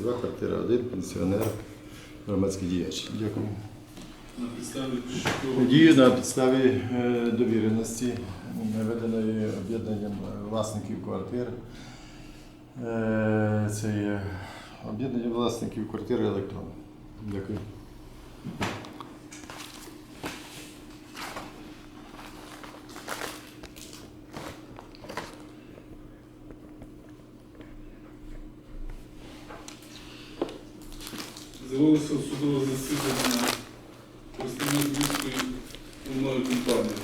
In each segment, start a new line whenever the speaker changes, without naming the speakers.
2, квартира 1, пенсіонер, громадський діяч. Дякую.
На підставі?
Дію на підставі е, довіреності, наведеної об'єднанням власників квартир. Е, Це є об'єднання власників квартири електрон. Дякую.
З'явилося судове засідання представник Львівської комунальної компанії.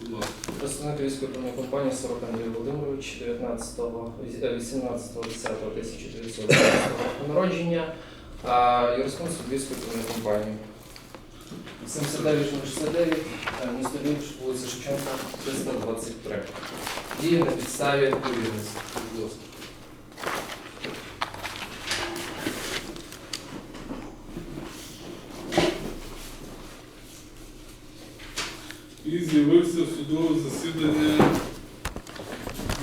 Будь ласка.
Представник військової комунальної компанії Сорок Андрій Володимирович 19 18.10.1990 року народження, а юрисконсульт Львівської компанії. 7969, е, місто Львів, вулиця Шевченка, 323. Діє на підставі
ласка. І з'явився судове засідання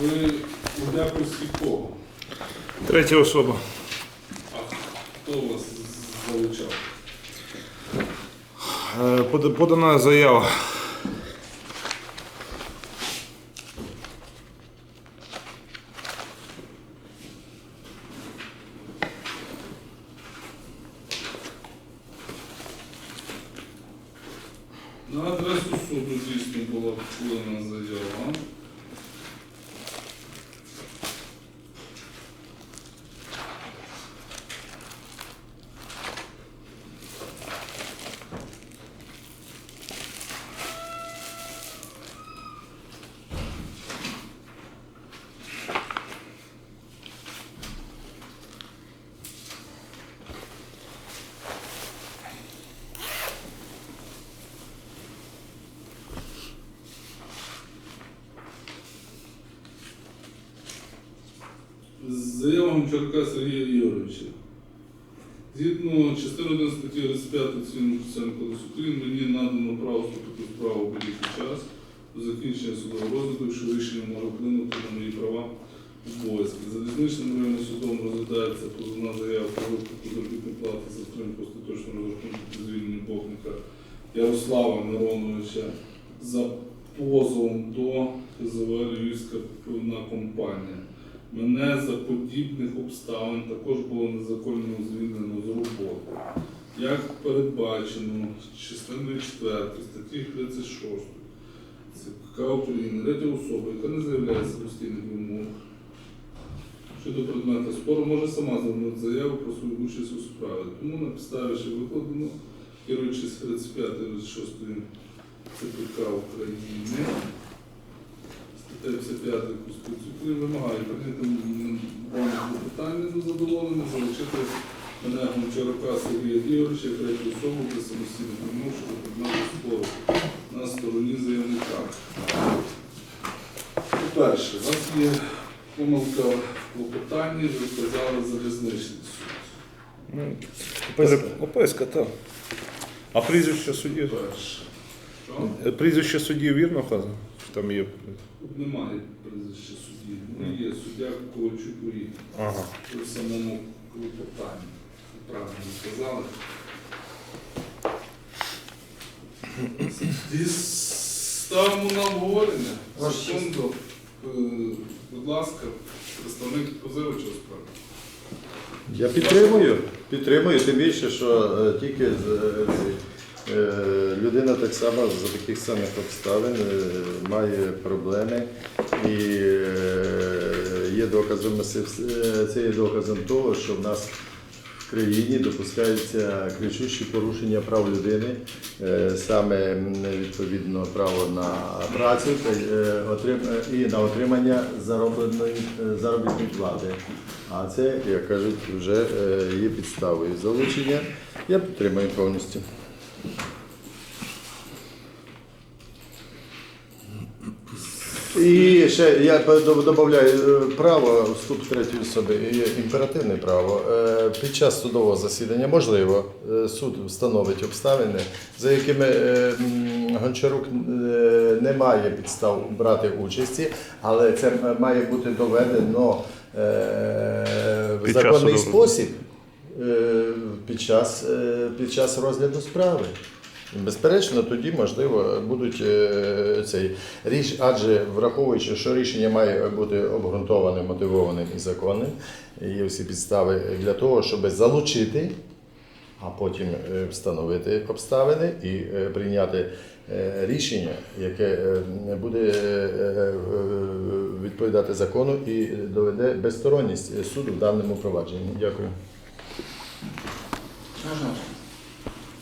в?
Третя особа.
А хто вас залучав?
Е, Подана заява.
На адресу суду дійсно була подана заява. Заява Гончарка Сергія Ігоровича. Згідно частини 1 статті 35 Цивільного процесуального кодексу України мені надано право вступити в справу в будь-який час до закінчення судового розгляду, якщо рішення може вплинути на мої права обов'язки. Залізничним районним судом розглядається позовна заява про виплату заробітної плати за отримання остаточного розрахунку при звільненні Бохника Ярослава Мироновича за позовом до КЗВ Львівська пивна компанія. Мене за подібних обставин також було незаконно звільнено з роботи. Як передбачено частиною 4 статті 36 ЦК України, третя особа, яка не заявляє самостійних вимог щодо предмета спору, може сама звернути заяву про свою участь у справі. Тому на підставі, що викладено, керуючись 35 6 ЦПК України, стаття 55 Конституції вимагає прийняти питання до задоволення, залучити мене Гончарука Сергія Ігоровича, як третю особу для самостійних вимог щодо предмету спору на стороні заявника. По-перше, у вас є помилка в клопотанні, ви вказали залізничний суд.
Описка, так. А прізвище судді?
Перше.
Прізвище судді вірно вказано? Там є?
Тут немає прізвища судді. Ну, є суддя Ковальчук Урій.
Ага.
в самому клопотанні. Правильно сказали. І ставимо на обговорення.
Ваш
Секунду. Е, Будь ласка, представник позивача справи.
Я підтримую. Підтримую, тим більше, що е, тільки з, е, е, людина так само за таких самих обставин е, має проблеми і е, є доказом, е, це є доказом того, що в нас в країні допускаються кричущі порушення прав людини, е, саме відповідно право на працю е, е, і на отримання е, заробітної плати. А це, як кажуть, вже е, є підставою залучення. Я підтримую повністю. І ще я додаю право вступ третьої особи, імперативне право. Е, Під час судового засідання можливо е, суд встановить обставини, за якими е, Гончарук е, не має підстав брати участі, але це має бути доведено е,
час
законний спосіб е, під час, е, під час розгляду справи. Безперечно, тоді можливо будуть е, цей річ, адже враховуючи, що рішення має бути обґрунтованим, мотивованим і законним, є всі підстави для того, щоб залучити, а потім е, встановити обставини і е, прийняти е, рішення, яке е, буде е, е, відповідати закону і доведе безсторонність суду в даному провадженні. Дякую.
Можна?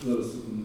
Зараз секунду.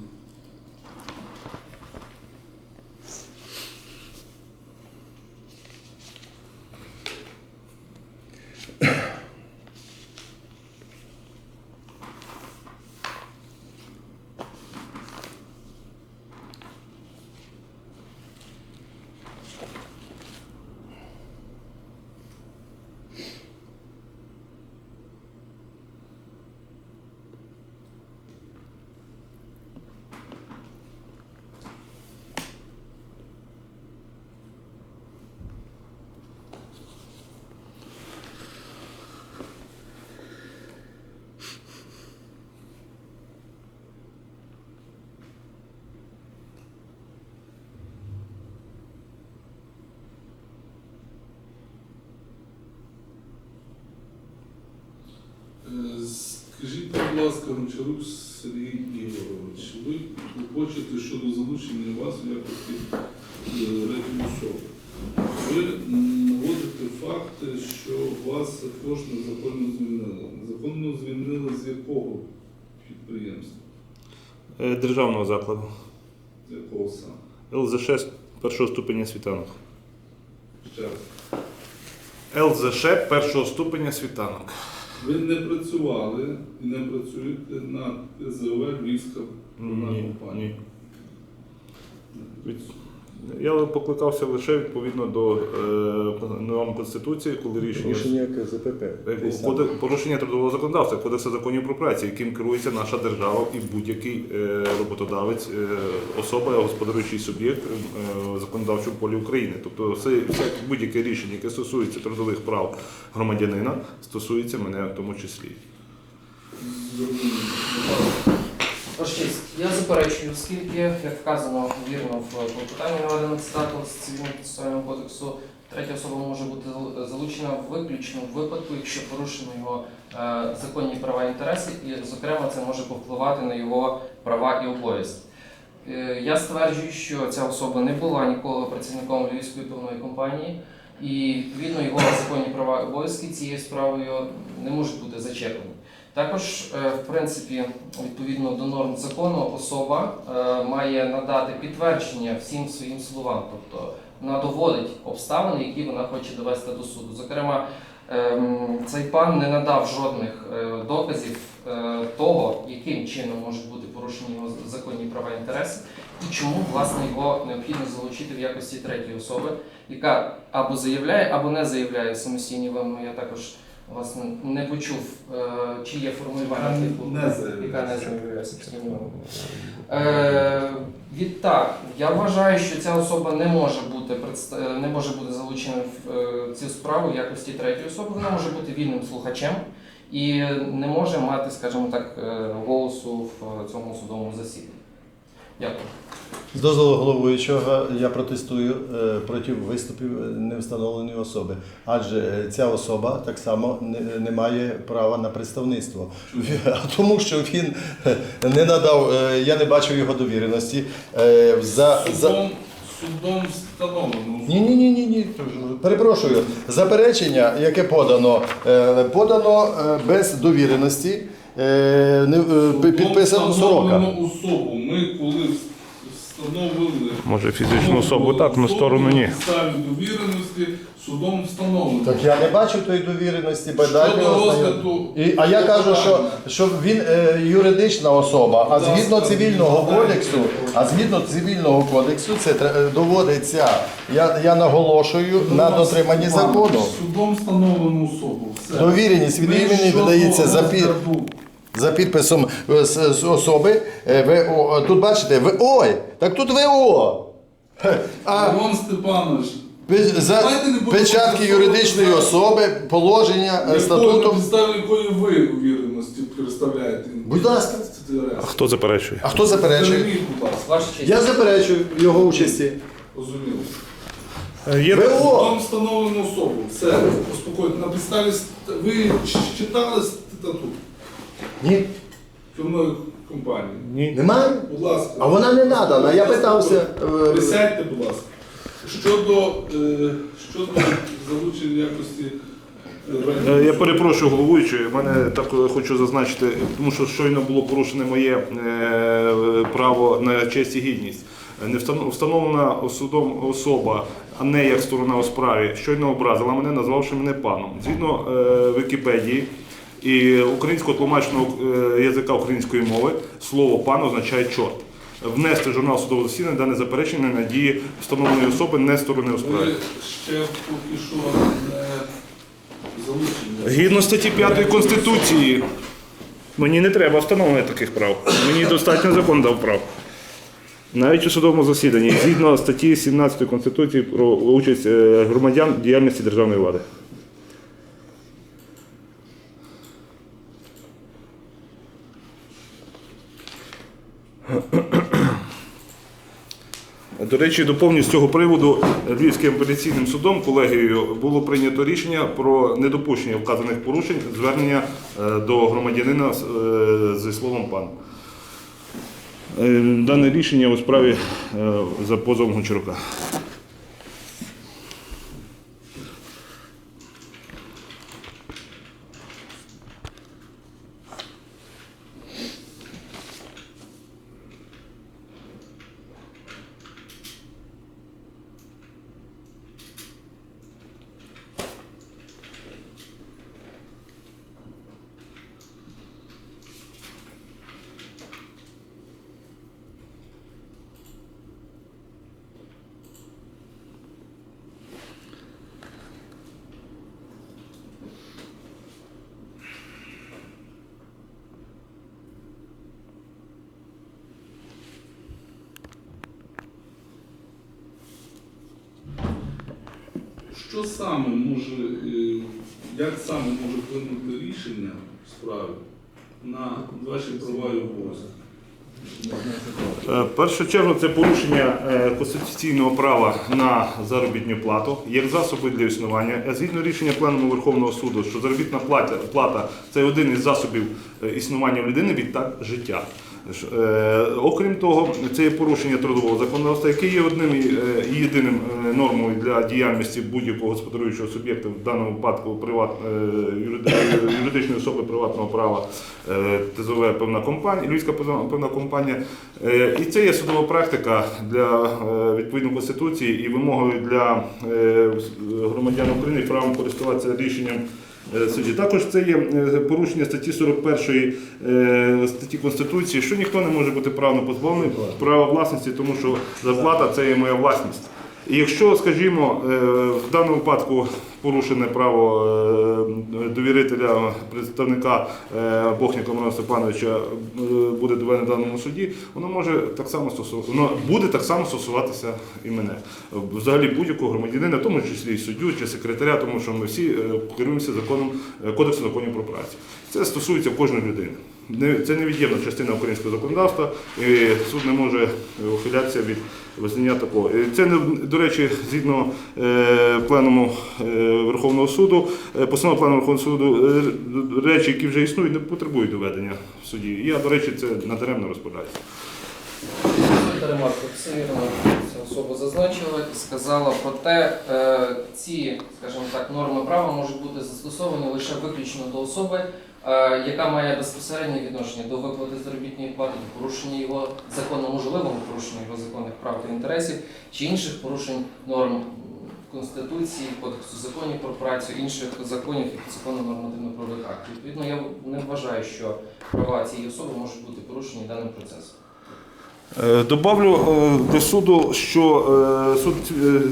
Е, Скажіть, будь ласка, Гончарук Сергій Ігорович, ви хочете щодо залучення вас в якості е. Ви наводите факти, що вас також незаконно звільнили. Незаконно звільнили з якого підприємства?
Е, Державного закладу.
З якого саме?
ЛЗШ першого ступеня світанок.
Ще раз.
ЛЗШ першого ступеня світанок.
Ви не працювали і не працюєте на ТЗВ Львівська компанія.
ні. Я покликався лише відповідно до е, норм Конституції, коли рішення
КЗПП.
Е, порушення трудового законодавства, кодексу законів про працю, яким керується наша держава і будь-який е, роботодавець, е, особа, господарюючий суб'єкт е, законодавчого полі України. Тобто все, будь-яке рішення, яке стосується трудових прав громадянина, стосується мене в тому числі.
Честь, я заперечую, оскільки, як вказано вірно в клопотанні наведено цитату з цивільного процесуального кодексу, третя особа може бути залучена виключно в випадку, якщо порушено його е, законні права і інтереси, і, зокрема, це може повпливати на його права і обов'язки. Е, Я стверджую, що ця особа не була ніколи працівником Львівської пивної компанії, і відповідно його законні права і обов'язки цією справою не можуть бути зачеплені. Також, е, в принципі, відповідно до норм закону, особа е, має надати підтвердження всім своїм словам, тобто вона доводить обставини, які вона хоче довести до суду. Зокрема, ем, цей пан не надав жодних е, доказів того, яким чином можуть бути порушені його законні права і інтереси, і чому власне його необхідно залучити в якості третьої особи, яка або заявляє, або не заявляє самостійні вимоги. Я також власне не почув, е, чи є формулювання типу, яка не заявляє самостійні вимоги. Е, відтак, я вважаю, що ця особа не може бути не може бути залучена в е, цю справу в якості третьої особи. Вона може бути вільним слухачем і не може мати, скажімо так, е, голосу в цьому судовому засіданні. Дякую.
З дозволу головуючого я протестую е, проти виступів невстановленої особи, адже е, ця особа так само не, має права на представництво. Тому, що він е, не надав, я не бачив його довіреності. За, за...
Судом, встановлено.
Ні, ні, ні, ні, ні. Перепрошую. Заперечення, яке подано, подано без довіреності, е, не, е, підписано сорока.
Особу. Ми коли встановили
Може фізичну особу так, на сторону ні.
Ставі довіреності судом встановлено.
Так я не бачу тої довіреності,
Щодо розгляду
І, а я кажу, що, що він е, юридична особа, а згідно цивільного кодексу, а згідно цивільного кодексу, це тре- доводиться. Я, я наголошую на дотриманні закону.
Судом встановлену особу. Все.
Довіреність від
Ми
імені
щодо
видається за під.
розгляду
За підписом е, з- з особи е, ВО. Тут бачите, ви ой, так тут ВО. А
Іван Степанович,
За печатки юридичної особи, положення е,
Якого, на підставі якої ви увіреності представляєте?
Будь ласка.
А хто заперечує?
А хто заперечує? Я заперечую його участі.
Розуміло.
Є
Вам встановлено особу. Все, успокойтесь. На підставі ви читали статут
Ні,
фірмової компанії.
Ні.
немає.
Будь ласка.
А вона не надана. Я питався. е,
Присядьте, будь ласка. Щодо, е, щодо залучення якості е,
Е, Я перепрошую головуючий, мене так е, хочу зазначити, тому що щойно було порушене моє е, право на честь і гідність. Е, Не встано- встановлена судом особа, а не як сторона у справі, щойно образила мене, назвавши мене паном. Згідно е, Вікіпедії і українського тлумачного е, язика української мови, слово пан означає чорт. Внести в журнал судового засідання дане заперечення на дії встановленої особи не сторони у справі.
Ще поки що не залучені.
Згідно статті 5 Конституції, мені не треба встановлення таких прав. Мені достатньо закон дав прав. Навіть у судовому засіданні, згідно статті 17 Конституції про участь е, громадян в діяльності державної влади. До речі, доповню з цього приводу Львівським апеляційним судом колегією було прийнято рішення про недопущення вказаних порушень звернення е, до громадянина е, зі словом пан. Е, Дане рішення у справі е, за позовом Гончарука.
Що саме може, е, як саме може вплинути рішення в справі на ваші права і обов'язки?
Е, першу чергу це порушення е, конституційного права на заробітну плату як засоби для існування. Згідно рішення Пленуму Верховного суду, що заробітна плата, це один із засобів існування людини, відтак життя. Е, Окрім того, це є порушення трудового законодавства, яке є одним і е, єдиним е, нормою для діяльності будь-якого господарюючого суб'єкта, в даному випадку приват, юридичної особи приватного права, ТЗВ певна компанія, Львівська певна компанія. І це є судова практика для е, відповідно конституції і вимогою для громадян України правом користуватися рішенням. Е, Судді. Також це є е, порушення статті 41 е, статті Конституції, що ніхто не може бути правно позбавлений права власності, тому що зарплата це є моя власність. Якщо, скажімо, е, в даному випадку порушене право е, довірителя представника е, Бохніка Мирона Степановича буде доведено в даному суді, воно може так само стосу- воно буде так само стосуватися і мене. Взагалі будь-якого громадянина, в тому числі і суддю чи секретаря, тому що ми всі керуємося законом Кодексу законів про працю. Це стосується кожної людини. Це невід'ємна частина українського законодавства, і суд не може ухилятися від визнання такого. Це не до речі, згідно е, пленуму е, Верховного суду, е, постанова пленуму Верховного суду, е, речі, які вже існують, не потребують доведення в суді. Я, до речі, це надаремно.
Дозвольте ремарку. Все вірно особа зазначила і сказала про те, е, ці, скажімо так, норми права можуть бути застосовані лише виключно до особи, е, яка має безпосереднє відношення до виплати заробітної плати, порушення його законно можливого порушення його законних прав та інтересів чи інших порушень норм Конституції, Кодексу законів про працю, інших законів і законно нормативно-правових актів. Відповідно, я не вважаю, що права цієї особи можуть бути порушені даним процесом.
Е, Добавлю е, до суду, що е, суд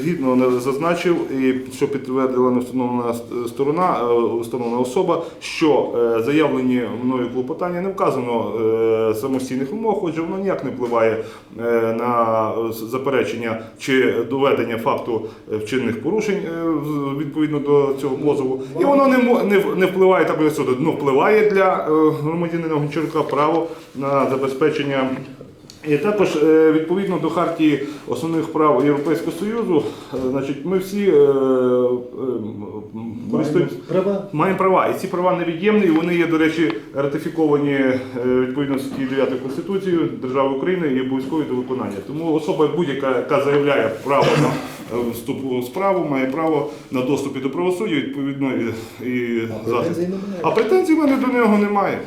згідно не зазначив, і що підтвердила невстановлена с- сторона, установлена особа, що заявлені мною клопотання не вказано самостійних умов, отже, воно ніяк не впливає на заперечення чи доведення факту вчинених порушень відповідно до цього позову. І воно не, не, не впливає так як суду. Ну, впливає для громадянина Гончарука право на забезпечення. І також е, відповідно до хартії основних прав Європейського Союзу, е, значить, ми всі е, е.
Права.
Маємо права, і ці права невід'ємні, і вони є, до речі, ратифіковані відповідно статті 9 Конституції Держави України і обов'язкові до виконання. Тому особа будь-яка, яка заявляє право на вступ у справу, має право на доступ до правосуддя, відповідно і, і захист. А претензій в мене до нього немає.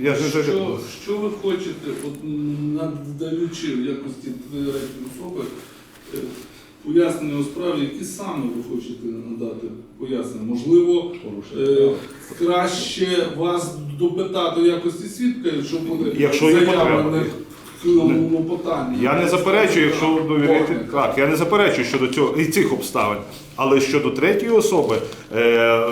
Я ж не
Що,
зажив.
що ви хочете, от, надаючи в якості третьої особи е, пояснення у справі, які саме ви хочете надати пояснення? Можливо, е, краще вас допитати в якості свідка, якщо буде
Якщо є потреба.
Заявлене клопотання.
Я не заперечую, якщо ви довіряєте. Так, я не заперечую щодо цього і цих обставин. Але щодо третьої особи, е, е,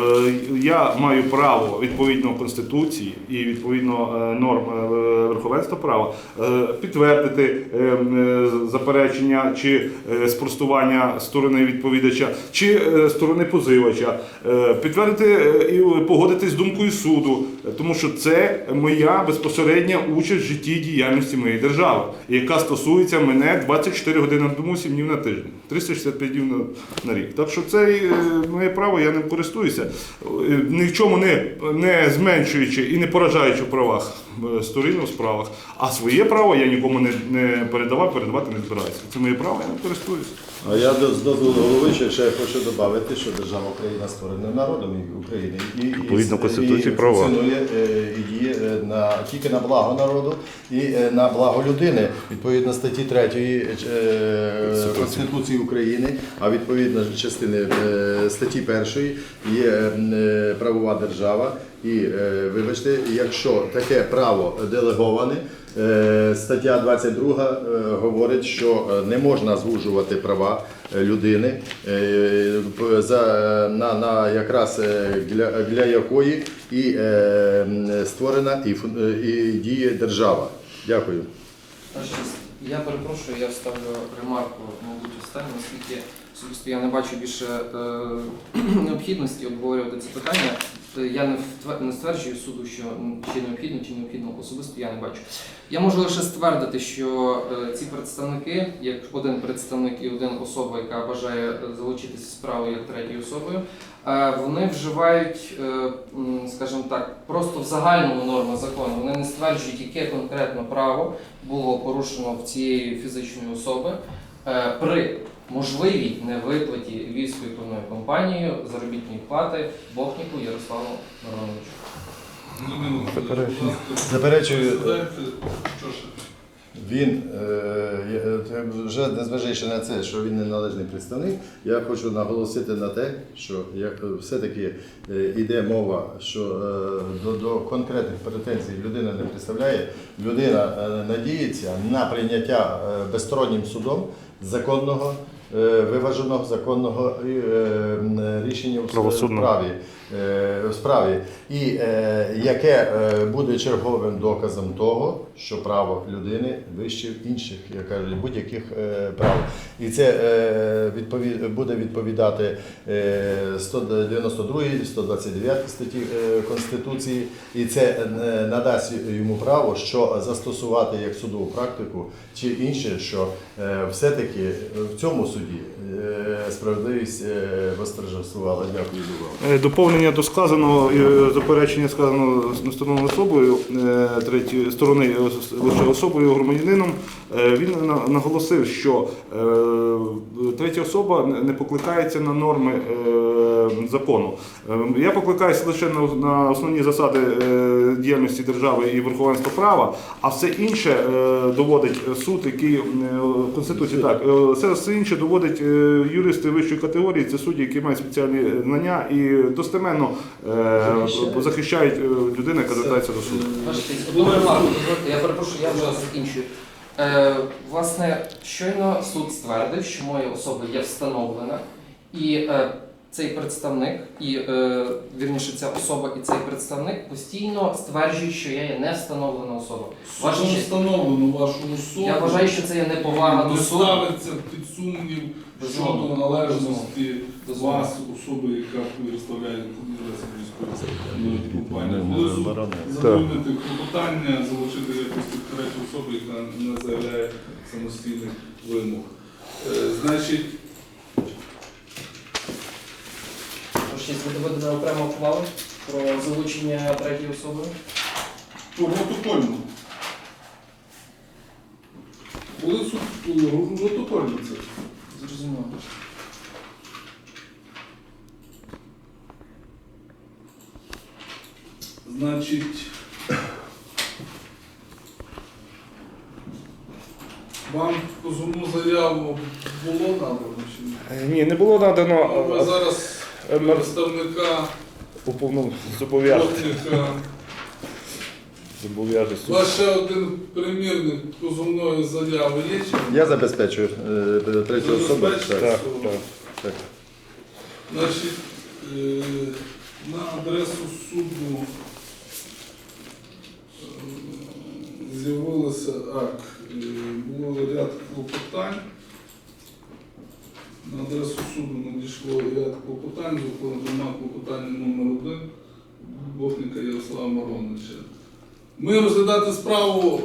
я маю право відповідно Конституції і відповідно е, норм е, верховенства права е, підтвердити е, е, заперечення чи е, спростування сторони відповідача чи е, сторони позивача, е, підтвердити е, і погодитись з думкою суду, тому що це моя безпосередня участь в житті і діяльності моєї держави, яка стосується мене 24 години на дому, 7 днів на тиждень, 365 днів на, на рік. Так що це е, моє право, я ним користуюся, Е, ні в чому не, не зменшуючи і не поражаючи в правах е, сторін у справах. А своє право я нікому не, не передавав, передавати не збираюся. Це моє право, я ним користуюся.
А я з дозволу голови ще хочу додати, що держава Україна створена народом і- України і, і,
Відповідно
і-
Конституції
і
права.
функціонує і діє на тільки на благо народу і на благо людини відповідно статті 3 е, Конституції України, а відповідно частини е, статті 1 є е, правова держава. І е, вибачте, якщо таке право делеговане. Е, Стаття 22 е, говорить, що е, не можна звужувати права е, людини, е, за, на, на якраз е, для, для якої і е, створена і, е, і діє держава. Дякую.
Я перепрошую, я вставлю ремарку, мабуть, останню, оскільки особисто я не бачу більше е, необхідності обговорювати це питання. Е, Я не, втвер- не стверджую суду, що чи необхідно, чи необхідно особисто я не бачу. Я можу лише ствердити, що е, ці представники, як один представник і один особа, яка бажає залучитися в справу як третьою особою, вони вживають, е, скажімо так, просто в загальному норму закону. Вони не стверджують, яке конкретно право було порушено в цієї фізичної особи е, при можливій невиплаті львівською певною компанією заробітної плати Бохніку Ярославу Мироновичу.
Заперечую.
що ще?
Він е, це вже незважаючи на це, що він неналежний представник, я хочу наголосити на те, що як е, все-таки е, йде мова, що е, до, до конкретних претензій людина не представляє. Людина е, надіється на прийняття е, безстороннім судом законного. е, Виваженого законного е, рішення у
Правосудного.
Е, справі, і е, яке е, буде черговим доказом того, що право людини вище інших, як кажуть, будь-яких прав. І це буде відповідати е, 192, 129 статті Конституції, і це надасть йому право, що застосувати як судову практику чи інше, що все-таки в цьому суді справедливість е, восторжествувала. Дякую за увагу.
Е, Доповнення до сказаного заперечення сказаного з особою е, третьої сторони е, лише особою громадянином. е, Він на- наголосив, що е, третя особа не- покликається на норми е, закону. Е, Я покликаюся лише на, основні засади е, діяльності держави і верховенства права, а все інше е, доводить суд, який е, конституції так, е, все, все інше доводить е, юристи вищої категорії. Це судді, які мають спеціальні знання і достеменно е, захищають е, людину, яка звертається до суду.
Одну ремарку я перепрошую, я вже закінчую. Е, власне, щойно суд ствердив, що моя особа є встановлена, і е, цей представник, і е, вірніше, ця особа і цей представник постійно стверджують, що я є не встановлена особа. Ваша
Судом
честь.
встановлено вашу особу.
Я вважаю, що це є неповага
не
до суду.
ставиться під сумнів
Безумовно.
щодо належності
Безумовно.
вас, особи, яка ви представляєте військової компанії. Задовольнити клопотання, залучити якусь третю особу, яка не заявляє самостійних вимог. Е, Значить,
Ваша честь, ви доведете окремо про залучення третьої особи.
по протокольно. Коли суд е, протокольно це?
Зрозуміло.
Значить, вам позовну заяву було надано чи ні?
Ні, не було надано
Ви зараз
е, на-
представника
уповнов- зобов'яжень.
плотника. У вас ще один примірник позовної заяви є чи?
Я забезпечую е, третю особу.
Забезпечте.
Так,
Так, так.
так.
Значить, е, на адресу суду е, з'явилося так, е, було ряд клопотань. На адресу суду надійшло ряд клопотань, зокрема клопотання номер один Бохника Ярослава Мироновича. Ми розглядати справу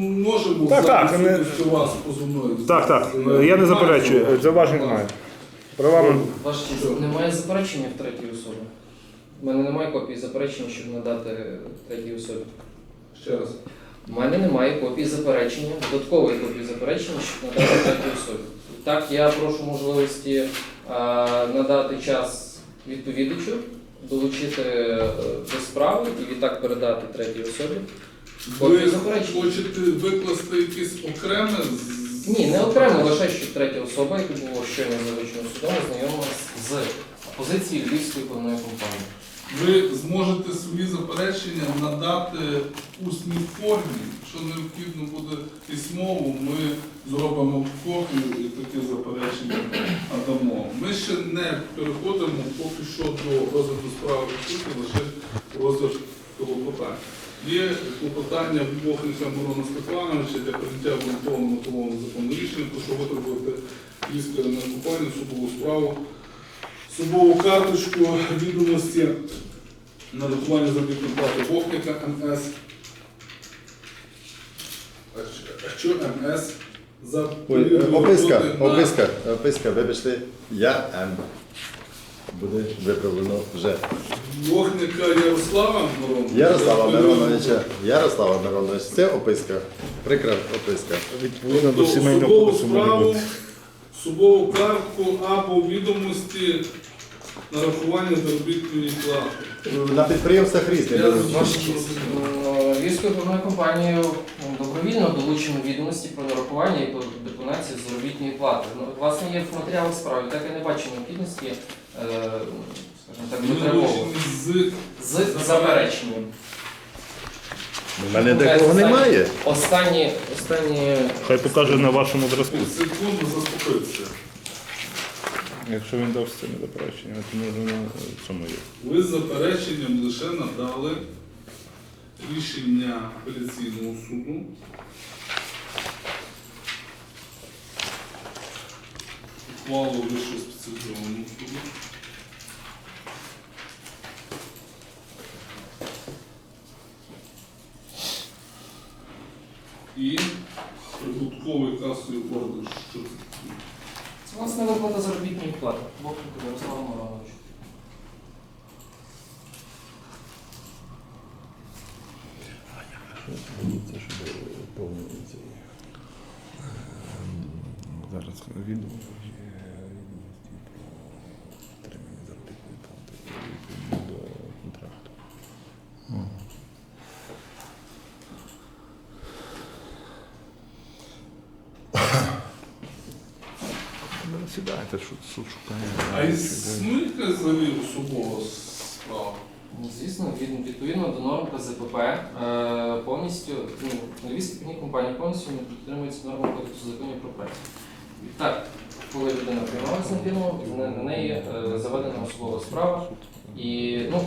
можемо
Так,
за
так, не-
присутністю вас позовної.
Так, так. Я не заперечую. Зауважень немає. Правами.
Ваша честь, немає заперечення в третій особі. У мене немає копії заперечення, щоб надати третій особі.
Ще раз.
У мене немає копії заперечення, додаткової копії заперечення, щоб надати третій особі. Так, я прошу можливості е, надати час відповідачу, долучити е, до справи і відтак передати третій особі.
Ви
Копію заперечення.
хочете викласти якесь окреме? з-
Ні, не окремо, лише що третя особа, яка була щойно залучена судом, ознайомилась з позиції Львівської певної компанії.
Ви зможете свої заперечення надати в усній формі. Якщо необхідно буде письмово, ми зробимо копію і такі заперечення надамо. Ми ще не переходимо поки що до розгляду справи суді, лише розгляд клопотання. Є клопотання Бохника Мирона Степановича для прийняття обґрунтованого закону рішення, прошу витребувати Львівської компанії судову справу Судову карточку відомості нарахування заробітної плати Бохника МС. А що- МС за
е,
період
Описка,
роботи на-
описка, описка, вибачте, я М. Буде виправлено вже.
Бохника Ярослава Мироновича.
Ярослава
За період
Мироновича. Ярослава Миронович, це описка. Прикра описка.
Відповідно до
Тобто
сімейного
судову
кодексу може
справу,
бути.
Судову картку або відомості нарахування заробітної плати.
На підприємствах різні.
Я
Львівською певною компанією добровільно долучено відомості про нарахування і про депонацію заробітної плати. Ну, Власне, є в матеріалах справи, так я не бачу необхідності, е, скажімо так, витримовувати.
З
З запереченням.
У мене такого немає.
Останні, останні
Хай покаже на вашому зразку.
секунду заспокоїться.
Якщо він дав це не заперечення, то може на цьому є.
Ви з запереченням лише надали рішення апеляційного суду. Ухвалу вищого спеціалізованого суду. І прибутковий касовий ордер. Що це?
це власне виплата заробітної плати. Бохнику Ярослава Мироновичу.
Зараз відео. Отримання заробітної плати відповідно до контракту. Ну, Сідайте, що суд шукає.
А існує якась взагалі особова справа?
Звісно, від- відповідно до норм КЗПП е, повністю ну, львівські компанії повністю не підтримуються нормам кодексу законів про працю. Відтак, коли людина приймалася на фірму, на, на неї е, заведена особова справа. І, ну,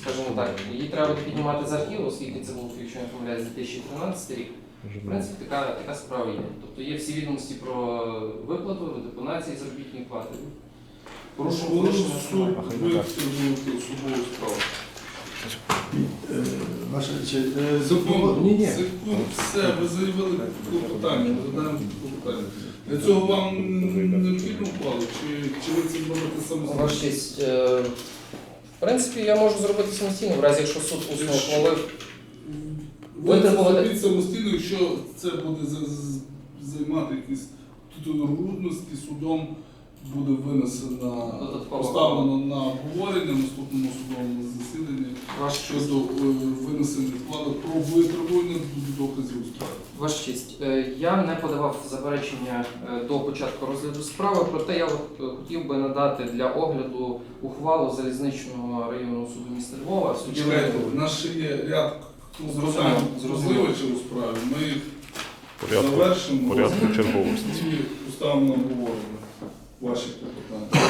скажімо так, її треба піднімати з архіву, оскільки це був, якщо я не помиляюсь, 2013 рік. В принципі, така, така справа є. Тобто є всі відомості про виплату, депонації заробітної плати.
Коли
порушення.
суд витребувати особову справу.
Ваша честь, е, Ні, ні.
секунду, все, ви заявили клопотання, задаємо клопотання. Для цього вам необхідно ухвалу, чи, чи ви це зробите самостійно?
Ваша честь, е, в принципі, я можу зробити самостійно, в разі якщо суд усно ухвалив.
Ви це самостійно, якщо це буде займати якісь трудності, судом буде винесено,
Додатково.
поставлено на обговорення в наступному судовому засіданні щодо е, винесення ухвали про витребування доказів у справі.
Ваша честь, е, я не подавав заперечення е, до початку розгляду справи, проте я хотів би надати для огляду ухвалу залізничного районного суду міста Львова. в
Чекайте, у нас ще є ряд
Зрозуміло,
питань
зрозуміло.
позивачів у справі. Ми їх
Порядку,
завершимо.
порядку черговості.
І поставимо обговорення ваші клопотання.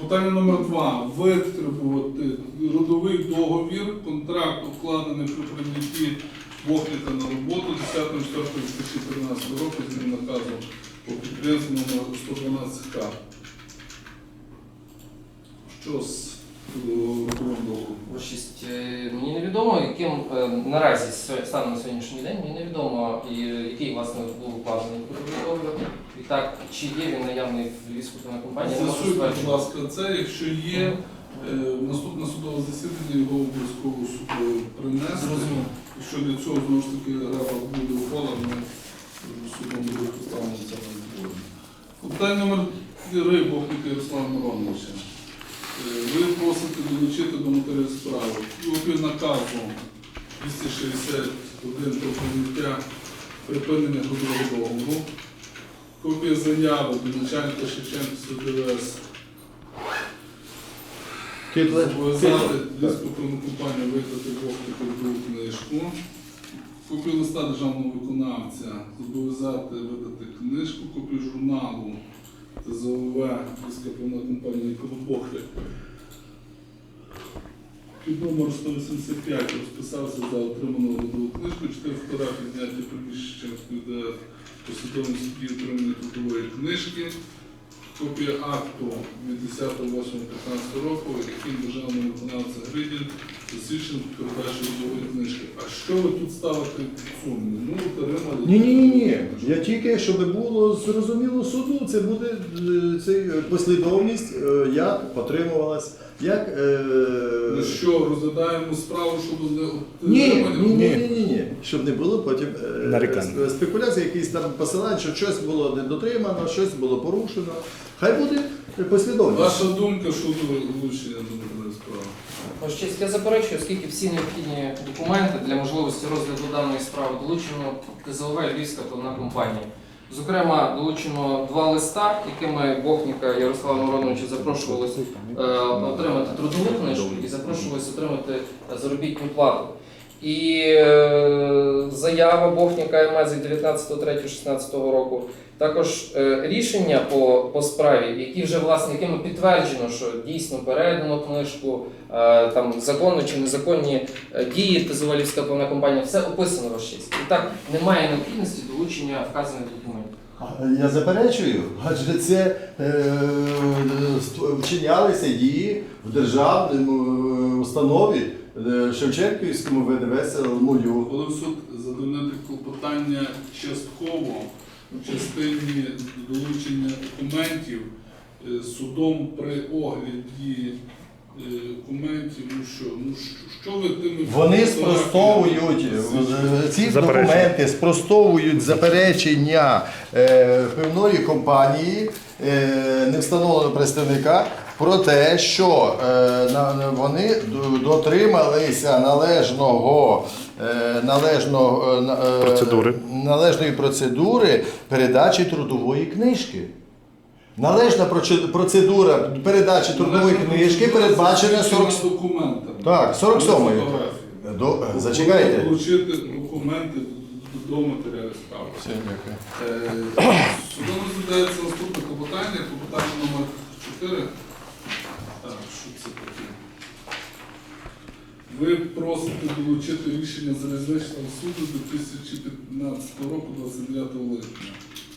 Питання номер два. Витребувати родовий договір, контракт укладений при прийнятті Бохника на роботу 10.04.2013 року з наказом по підприємству номер 112К. Що з е,
е, мені невідомо, яким е, наразі станом на сьогоднішній день мені невідомо, і, який власне був укладений договір. Відтак, чи є він наявний в Львівській компанії, можу
будь ласка, це, якщо є е, наступне судове засідання, його обов'язково суду принести.
Зрозуміло.
Якщо для цього знову ж таки рапорт буде ухвалений, судом буде поставлено це на зборі. Питання номер 3 Бохника Ярослава Мироновича. Ви просите долучити до матеріалу справи копію наказу 261 про прийняття припинення трудового договору, копія заяви до начальника Шевченківського ДВС Зобов'язати диспутивну компанію видати Бохника другу книжку. Копію листа державного виконавця зобов'язати видати книжку, копію журналу ТЗОВ Львівська повна компанія Колобохлик. Під номер 185 розписався за отриману родову книжку, чотири фотографії зняті приміщення, де послідовно судді отримані трудової книжки. Копія акту від 10.08.15 року, яким державний виконавця Гридін засвідчений передачу родової книжки. А що ви тут ставите під сумнів? Ну, отримали.
Ні, ні, ні, ні. Я тільки, щоб було зрозуміло суду, це буде е, це е, послідовність, е, як отримувалась, як. е,
Ми що, розглядаємо справу щодо не
Ні,
отримання?
ні, ні, ні, ні, ні. Щоб не було потім е,
Нарікань.
сп- спекуляцій, якісь там посилань, що щось було не дотримано, щось було порушено. Хай буде послідовність.
Ваша думка щодо вилучення до
Ваша честь, я заперечую, оскільки всі необхідні документи для можливості розгляду даної справи долучено ТЗОВ Львівська певна компанія. Зокрема, долучено два листа, якими Бохніка Ярослава Мироновича запрошувалися е, отримати трудову книжку і запрошувалися отримати заробітну плату. І е, заява Бохніка МС від 19.03.16 року. Також е, рішення по, по справі, які вже власне якими підтверджено, що дійсно передано книжку, там законно чи незаконні е, дії Тезовалівська повна компанія, все описано в честь. І так немає необхідності долучення вказаних документів.
Я заперечую, адже це е, вчинялися дії в державному е, установі е, Шевченківському ВДВ СЛМУ.
Коли суд задовольнити клопотання частково в частині долучення документів е, судом при огляді е, документів, ну що, ну що, ви тими
Вони спростовують е, ці
Заперечення.
документи, спростовують заперечення е, певної компанії, е, не встановленого представника, про те, що е, на- на- вони д- дотрималися належного. е, Належного, е, на- е,
Процедури.
належної процедури передачі трудової книжки. Належна процедура передачі трудової книжки передбачена 40...
документами.
Так, 47-ї.
Фотографії.
До... Зачекайте.
Получити документи до матеріалів справи. Е, Судом розглядається наступне клопотання, клопотання номер 4. Так, що це таке? Ви просите долучити рішення залізничного суду 2015 року 29 липня.